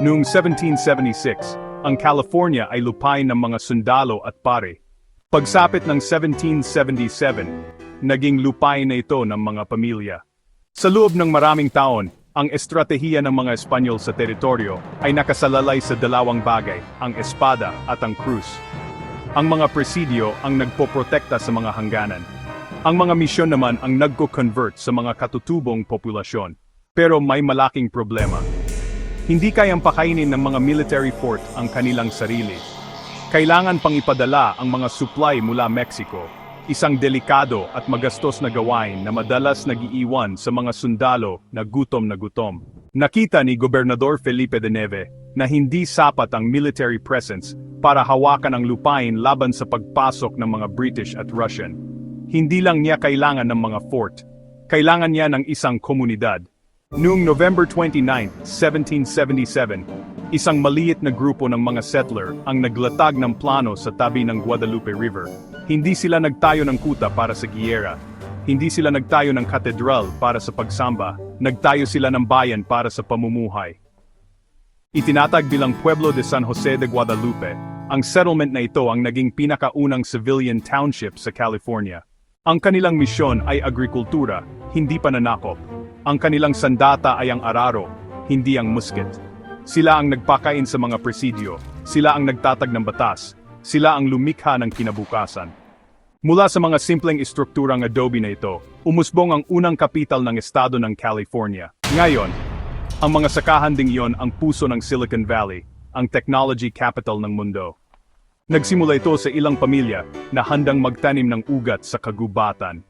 Noong 1776, ang California ay lupain ng mga sundalo at pare. Pagsapit ng 1777, naging lupain na ito ng mga pamilya. Sa loob ng maraming taon, ang estratehiya ng mga Espanyol sa teritoryo ay nakasalalay sa dalawang bagay, ang espada at ang krus. Ang mga presidio ang nagpoprotekta sa mga hangganan. Ang mga misyon naman ang nagko-convert sa mga katutubong populasyon. Pero may malaking problema. Hindi kayang pakainin ng mga military fort ang kanilang sarili. Kailangan pang ipadala ang mga supply mula Mexico, isang delikado at magastos na gawain na madalas nagiiwan sa mga sundalo na gutom na gutom. Nakita ni Gobernador Felipe de Neve na hindi sapat ang military presence para hawakan ang lupain laban sa pagpasok ng mga British at Russian. Hindi lang niya kailangan ng mga fort, kailangan niya ng isang komunidad. Noong November 29, 1777, isang maliit na grupo ng mga settler ang naglatag ng plano sa tabi ng Guadalupe River. Hindi sila nagtayo ng kuta para sa giyera. Hindi sila nagtayo ng katedral para sa pagsamba. Nagtayo sila ng bayan para sa pamumuhay. Itinatag bilang Pueblo de San Jose de Guadalupe, ang settlement na ito ang naging pinakaunang civilian township sa California. Ang kanilang misyon ay agrikultura, hindi pananakop. Ang kanilang sandata ay ang araro, hindi ang musket. Sila ang nagpakain sa mga presidio, sila ang nagtatag ng batas, sila ang lumikha ng kinabukasan. Mula sa mga simpleng istrukturang adobe na ito, umusbong ang unang kapital ng estado ng California. Ngayon, ang mga sakahan ding iyon ang puso ng Silicon Valley, ang technology capital ng mundo. Nagsimula ito sa ilang pamilya na handang magtanim ng ugat sa kagubatan.